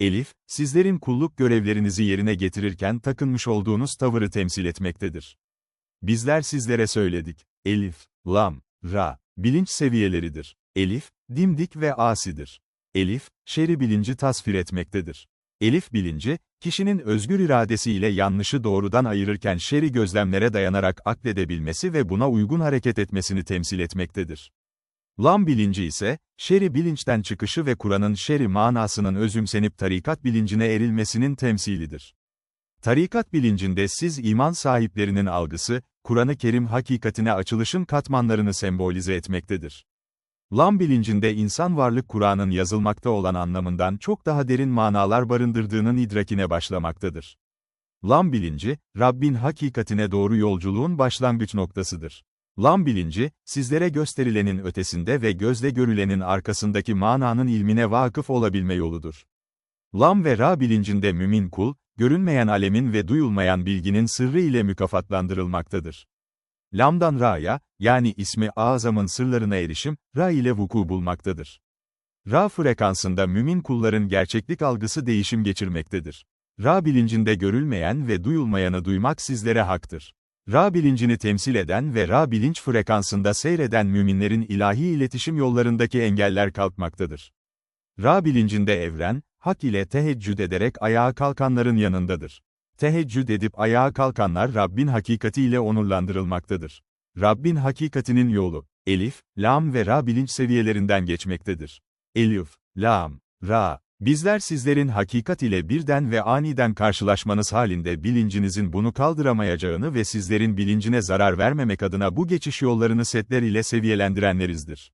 Elif, sizlerin kulluk görevlerinizi yerine getirirken takınmış olduğunuz tavırı temsil etmektedir. Bizler sizlere söyledik. Elif, lam, ra, bilinç seviyeleridir. Elif, dimdik ve asidir. Elif, şeri bilinci tasvir etmektedir. Elif bilinci, kişinin özgür iradesiyle yanlışı doğrudan ayırırken şeri gözlemlere dayanarak akledebilmesi ve buna uygun hareket etmesini temsil etmektedir. Lam bilinci ise, şeri bilinçten çıkışı ve Kur'an'ın şeri manasının özümsenip tarikat bilincine erilmesinin temsilidir. Tarikat bilincinde siz iman sahiplerinin algısı, Kur'an-ı Kerim hakikatine açılışın katmanlarını sembolize etmektedir. Lam bilincinde insan varlık Kur'an'ın yazılmakta olan anlamından çok daha derin manalar barındırdığının idrakine başlamaktadır. Lam bilinci, Rabbin hakikatine doğru yolculuğun başlangıç noktasıdır. Lam bilinci, sizlere gösterilenin ötesinde ve gözle görülenin arkasındaki mananın ilmine vakıf olabilme yoludur. Lam ve Ra bilincinde mümin kul, görünmeyen alemin ve duyulmayan bilginin sırrı ile mükafatlandırılmaktadır. Lam'dan Ra'ya, yani ismi azamın sırlarına erişim, Ra ile vuku bulmaktadır. Ra frekansında mümin kulların gerçeklik algısı değişim geçirmektedir. Ra bilincinde görülmeyen ve duyulmayanı duymak sizlere haktır. Ra bilincini temsil eden ve Ra bilinç frekansında seyreden müminlerin ilahi iletişim yollarındaki engeller kalkmaktadır. Ra bilincinde evren, hak ile teheccüd ederek ayağa kalkanların yanındadır. Teheccüd edip ayağa kalkanlar Rabbin hakikatiyle onurlandırılmaktadır. Rabbin hakikatinin yolu, Elif, Lam ve Ra bilinç seviyelerinden geçmektedir. Elif, Lam, Ra, bizler sizlerin hakikat ile birden ve aniden karşılaşmanız halinde bilincinizin bunu kaldıramayacağını ve sizlerin bilincine zarar vermemek adına bu geçiş yollarını setler ile seviyelendirenlerizdir.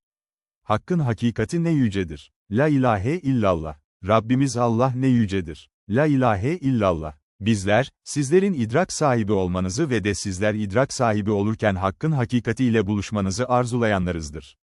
Hakkın hakikati ne yücedir. La ilahe illallah. Rabbimiz Allah ne yücedir. La ilahe illallah. Bizler, sizlerin idrak sahibi olmanızı ve de sizler idrak sahibi olurken hakkın hakikatiyle buluşmanızı arzulayanlarızdır.